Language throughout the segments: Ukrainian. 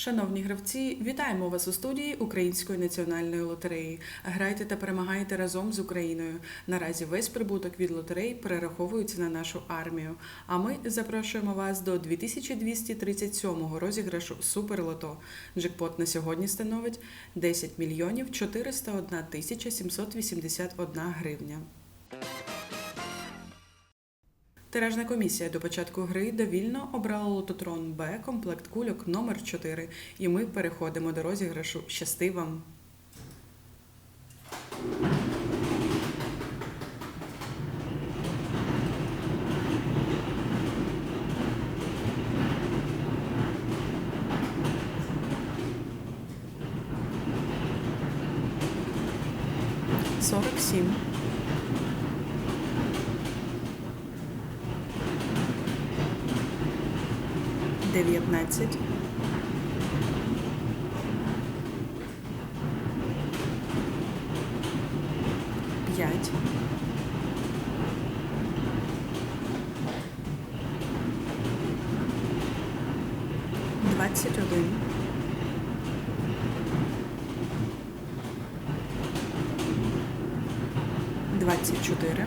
Шановні гравці, вітаємо вас у студії Української національної лотереї. Грайте та перемагайте разом з Україною. Наразі весь прибуток від лотерей перераховується на нашу армію. А ми запрошуємо вас до 2237-го розіграшу Суперлото. Джекпот на сьогодні становить 10 мільйонів 401 тисяча 781 гривня. Тиражна комісія до початку гри довільно обрала лототрон Б комплект кульок номер 4 і ми переходимо до розіграшу Щасти вам! Сорок сім. Дев'ятнадцять, п'ять, двадцять один, двадцять чотири.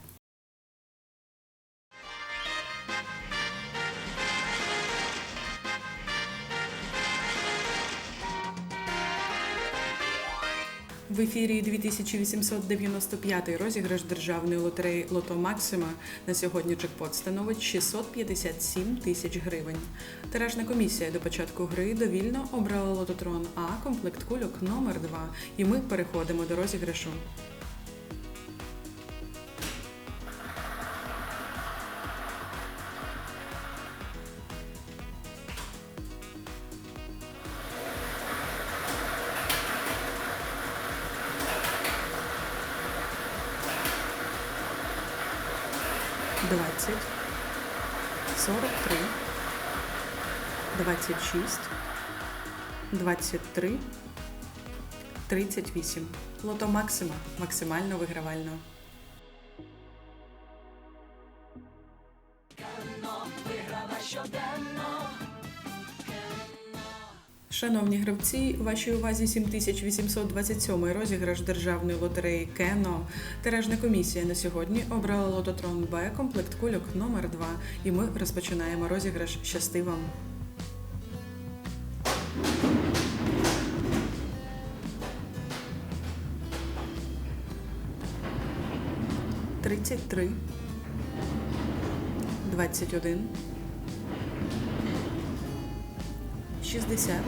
В ефірі 2895 розіграш державної лотереї Лото Максима на сьогодні джекпот становить 657 тисяч гривень. Тиражна комісія до початку гри довільно обрала лототрон А комплект кульок номер 2 і ми переходимо до розіграшу. Двадцять, сорок три, двадцять шість, двадцять три, тридцять вісім. Лото Максима. Максимально вигравально. Шановні гравці, вашій увазі 7827 розіграш державної лотереї Кено. Тиражна комісія на сьогодні обрала лототрон Б комплект кульок номер 2 і ми розпочинаємо розіграш Щасти вам! Тридцять три, двадцять шістдесят,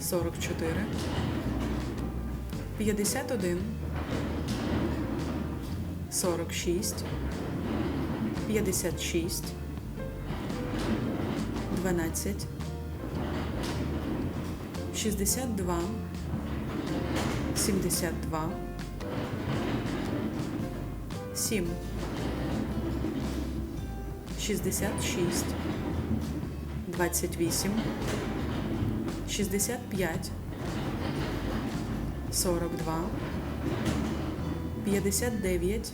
сорок чотири, п'ятдесят один, сорок шість, п'ятдесят шість, дванадцять, шістдесят два, сімдесят два. Сім. Шістдесят шість. Двадцять вісім. Шістдесят п'ять. Сорок два. П'ятдесят дев'ять.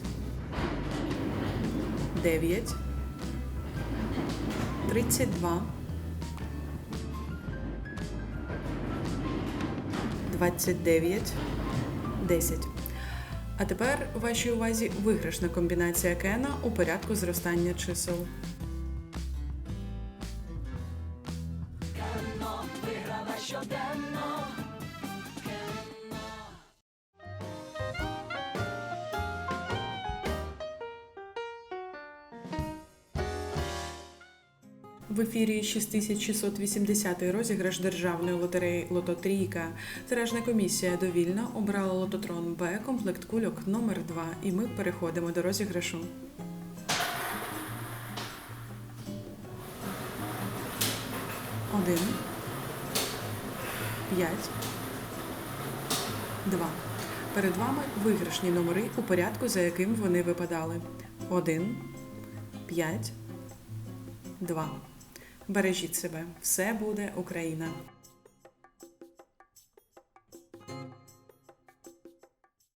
Дев'ять. Тридцять два. Двадцять дев'ять. Десять. А тепер у вашій увазі виграшна комбінація Кена у порядку зростання чисел. В ефірі 6680 розіграш державної лотереї Лото Трійка. Тиражна комісія довільно обрала лототрон Б комплект кульок номер 2 і ми переходимо до розіграшу. Один. П'ять. Два. Перед вами виграшні номери у порядку, за яким вони випадали. Один. П'ять. Два. Бережіть себе. Все буде Україна.